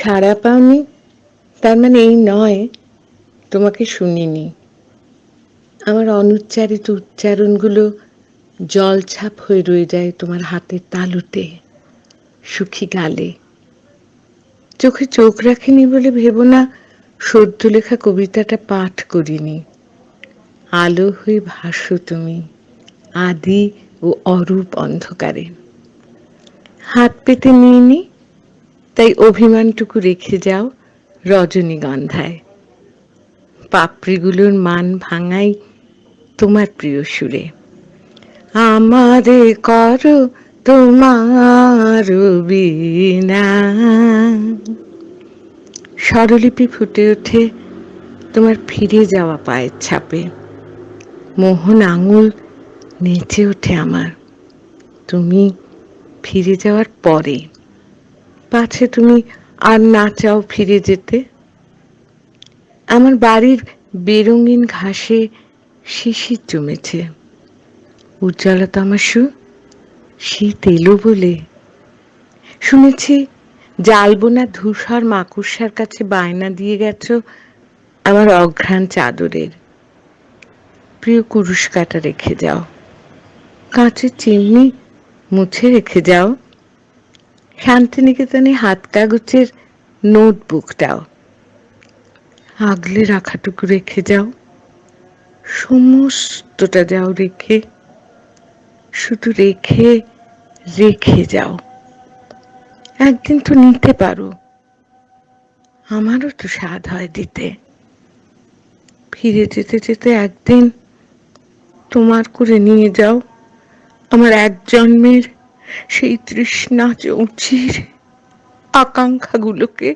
সাড়া পাওনি তার মানে এই নয়, তোমাকে শুনিনি। আমার অনুচ্চারিত উচ্চারণগুলো জলছাপ হয়ে রয়ে যায় তোমার হাতের তালুতে, সুখী গালে। চোখে চোখ রাখিনি বলে ভেবো না সদ্য লেখা কবিতাটা পাঠ করিনি। আলো হয়ে ভাসো তুমি, আদি ও অরূপ অন্ধকারে। হাত পেতে নিইনি? তাই অভিমানটুকু রেখে যাও রজনীগন্ধায়। পাপড়িগুলোর মান ভাঙাই তোমার প্রিয় সুরে। আমারে করো তোমার বিনা। স্বরলিপি ফুটে ওঠে তোমার ফিরে যাওয়া পায়ের ছাপে। মোহন আঙুল নেচে ওঠে আমার। তুমি ফিরে যাওয়ার পরে। পাছে তুমি আর না চাও ফিরে যেতে? আমার বাড়ির বেরঙিন ঘাসে শিশির জমেছে। উজ্জ্বলা তামাশু শীত এলো বলে। শুনেছি জালবোনা ধূসর মাকুসার কাছে বায়না দিয়ে গেছ আমার অঘ্রাণ চাদরের। প্রিয় কুরুশ কাটা রেখে যাও। কাঁচের চিমনি মুছে রেখে যাও। শান্তিনিকেতনে হাত কাগজের নোটবুকটাও। আগলে রাখাটুকু রেখে যাও। সমস্তটা যাও রেখে, শুধু রেখে রেখে যাও। একদিন তো নিতে পারো। আমারও তো স্বাদ হয় দিতে। ফিরে যেতে যেতে একদিন তোমার করে নিয়ে যাও। আমার এক জন্মের সেই তৃষ্ণা চৌচির আকাঙ্ক্ষাগুলোকে